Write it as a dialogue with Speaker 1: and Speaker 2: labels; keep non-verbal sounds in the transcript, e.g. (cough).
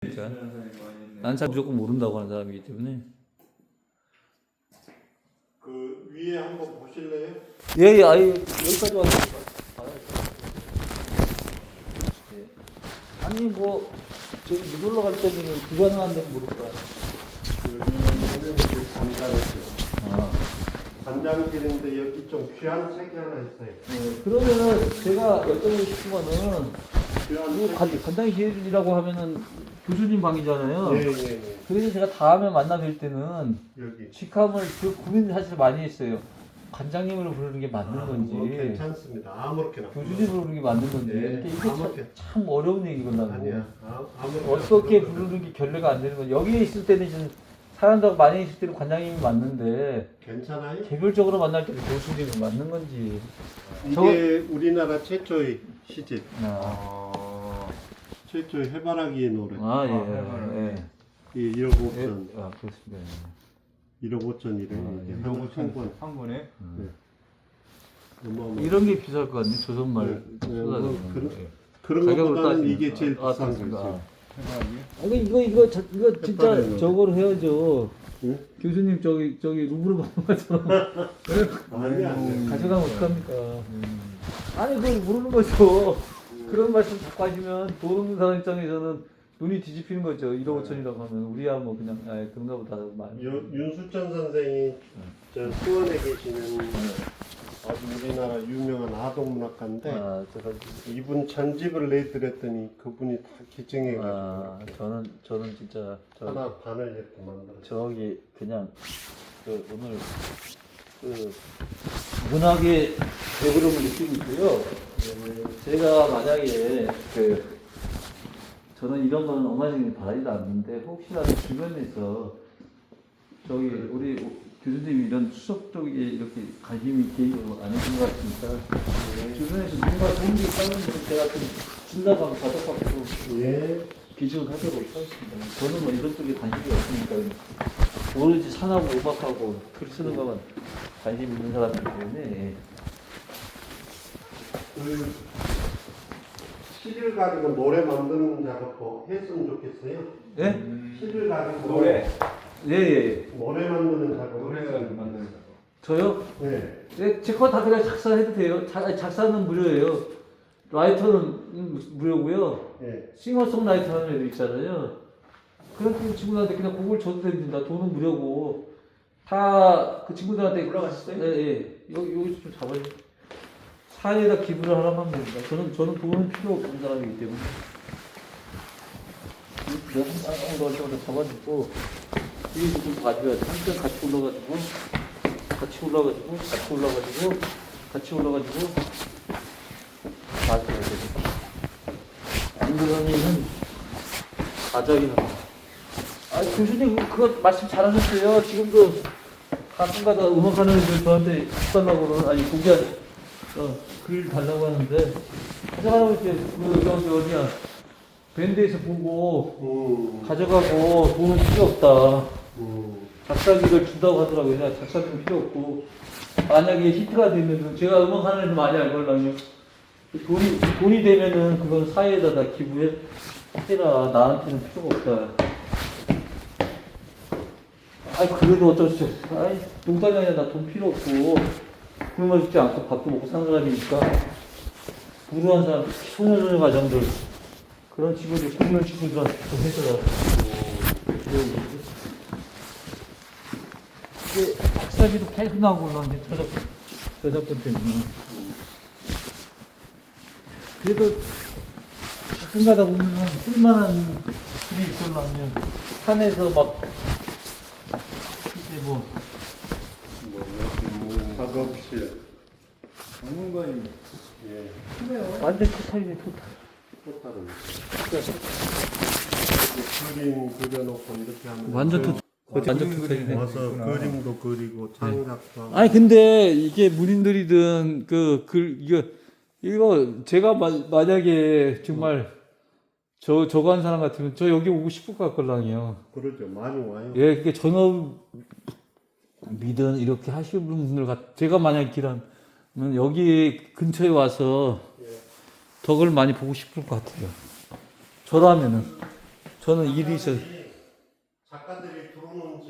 Speaker 1: 그러니까 난잘 무조건 모른다고 하는 사람이기 때문에
Speaker 2: 그 위에 한번 보실래요?
Speaker 1: 예 예 아예 여기까지. 예. 아니 뭐 저기 놀러 갈 때는 불가능한데 모를까
Speaker 2: 그 관장실.
Speaker 1: 아
Speaker 2: 관장실인데 여기 좀 귀한 책이 하나 있어요.
Speaker 1: 네, 그러면은 제가 여쭤보고 싶은 거는
Speaker 2: 귀한
Speaker 1: 이
Speaker 2: 책.
Speaker 1: 관- 관장실이라고 하면은 교수님 방이잖아요.
Speaker 2: 예, 예, 예.
Speaker 1: 그래서 제가 다음에 만나 뵐 때는
Speaker 2: 여기.
Speaker 1: 직함을 그 고민 사실 많이 했어요. 관장님으로 부르는 게 맞는
Speaker 2: 아,
Speaker 1: 건지
Speaker 2: 뭐 괜찮습니다. 아무렇게나.
Speaker 1: 교수님으로 부르는 게 맞는 건지
Speaker 2: 네,
Speaker 1: 이게,
Speaker 2: 아무렇게.
Speaker 1: 참, 참 어려운 얘기거든요.
Speaker 2: 아니야. 아, 아무렇게나.
Speaker 1: 어떻게 부르는 게 결례가 안 되는 건 여기에 있을 때는 이제 사람들 많이 있을 때는 관장님이 맞는데
Speaker 2: 괜찮아요?
Speaker 1: 개별적으로 만날 때는 교수님이 맞는 건지.
Speaker 2: 이게 우리나라 최초의 시집.
Speaker 1: 아,
Speaker 2: 최초의 해바라기의 노래.
Speaker 1: 아 예.
Speaker 3: 아,
Speaker 1: 예.
Speaker 2: 이 1억
Speaker 1: 예.
Speaker 2: 5천.
Speaker 1: 아 그렇습니다.
Speaker 2: 1억 5천이래.
Speaker 1: 아, 예.
Speaker 2: 한, 한 권.
Speaker 3: 한 권에
Speaker 1: 음.
Speaker 2: 어마어마.
Speaker 1: 이런 게 비쌀 것 같네 조선말
Speaker 2: 네, 네, 뭐
Speaker 1: 쏟아지는
Speaker 2: 그런-
Speaker 1: 거. 예.
Speaker 2: 그런
Speaker 1: 가격으로
Speaker 2: 것보다는
Speaker 1: 따지면.
Speaker 2: 이게 제일
Speaker 1: 아,
Speaker 2: 비싼
Speaker 1: 그렇습니다.
Speaker 2: 거지.
Speaker 3: 해바라기
Speaker 1: 아, 이거 이거 이거 저, 이거 진짜
Speaker 2: 햇반에는.
Speaker 1: 저거로 해야죠.
Speaker 2: 응?
Speaker 1: 교수님 저기 저기 루브르 받는 것처럼 (laughs)
Speaker 2: 아니야. 아니야.
Speaker 1: 가져가면 어떡합니까? 아니 그걸 모르는 거죠. 그런 말씀 자꾸 하시면 돈 없는 사람 입장에서는 눈이 뒤집히는 거죠. 1억 5천이라고 하면 우리야 뭐 그냥 아 그런가 보다 많이.
Speaker 2: 유- 윤수천 선생이 저 수원에 계시는 아주 우리나라 유명한 아동 문학가인데
Speaker 1: 아 제가
Speaker 2: 이분 전집을 내드렸더니 그분이 다 기증해가지고
Speaker 1: 아 저는 저는 진짜 저
Speaker 2: 하나 반을 이렇게 만들었어요.
Speaker 1: 저기 그냥 그 오늘 그 문학의 배부름을 느끼고 있고요. 제가 만약에 그 저는 이런 거는 엄마님이 바라지도 않는데 혹시라도 주변에서 저기 우리 교수님이 이런 수석적인 이렇게 관심이 개입을 안 해준 것 같으니까 주변에서 뭔가 좋은 게 있다면 제가 좀 준다고 하면 가져갖고
Speaker 2: 예.
Speaker 1: 비중을 하도록 하겠습니다. 저는 뭐 이런 쪽에 관심이 없으니까 오로지 산하고 음악하고 글 쓰는 것만 관심 있는 사람이기 때문에
Speaker 2: 그 시를 가지고 노래 만드는 작업도 했으면 좋겠어요.
Speaker 1: 예?
Speaker 2: 시를 가지고
Speaker 3: 노래
Speaker 1: 예 예
Speaker 2: 노래 만드는 작업.
Speaker 3: 노래가 만드는 거
Speaker 1: 저요?
Speaker 2: 네.
Speaker 1: 예, 제거 다 그냥 작사해도 돼요. 자, 작사는 무료예요. 라이터는 음, 무료고요.
Speaker 2: 예.
Speaker 1: 싱어송라이터 하는 애들 있잖아요. 그런 친구들한테 그냥 곡을 줘도 됩니다. 돈은 무료고 다 그 친구들한테
Speaker 3: 올라가셨어요?
Speaker 1: 예, 예. 여기 여기 좀 잡아요. 사회에다 기부를 하라고 하면 됩니다. 저는 저는 돈은 필요 없는 사람이기 때문에. 몇한 정도 잡아주고 이게 조금 가져야지. 한편 같이 올라가지고 같이 올라가지고 같이 올라가지고 같이 올라가지고 가져야 됩니다. 안 그러면은. 아 교수님 그거 말씀 잘하셨어요. 지금도 가끔가다 음악하는 애들 저한테 달라고 그러는 아니 공개 어, 글 달라고 하는데 가져가라고 이제 그 저기 어디야 밴드에서 보고
Speaker 2: 음.
Speaker 1: 가져가고 돈은 필요 없다.
Speaker 2: 음.
Speaker 1: 작사기를 준다고 하더라고요. 내가 작사기는 필요 없고 만약에 히트가 되면 제가 음악하는 애들 많이 알거든요. 돈이 돈이 되면은 그건 사회에다 다 기부해 해라. 나한테는 필요가 없다. 아이 그래도 어쩔 수 없어. 아이 농담이 아니라 나 돈 필요 없고 굶어 죽지 않고 밥도 먹고 사는 사람이니까 무료한 사람 소년소녀 가정들 그런 친구들 굶는 친구들한테 좀 해줘라. 이게 박사비도 계속 나오고 올라오는데 저작, 저작권 때문에. 그래도 가끔 가다 보면은 쓸만한 글이 있으려면 산에서 막 뭐
Speaker 2: 작업실.
Speaker 3: 전문가님
Speaker 2: 예.
Speaker 1: 완전 토탈이네 토탈.
Speaker 2: 또 다른. 그림 그려놓고 이렇게 하면
Speaker 1: 완전 토 완전
Speaker 3: 그림
Speaker 1: 토탈이네.
Speaker 2: 와서. 그림도 그리고 창작도 하고.
Speaker 1: 아니 근데 이게 문인들이든 그 글 이거 이거 제가 마, 만약에 정말 저 저거 한 사람 같으면 저 여기 오고 싶을 것 같걸랑이요.
Speaker 2: 그러죠. 많이 와요.
Speaker 1: 예, 그게 전업이든 이렇게 하시는 분들 같, 제가 만약 길하면 여기 근처에 와서 덕을 많이 보고 싶을 것 같아요. 저라면은. 저는 일이 있어
Speaker 2: 들어오는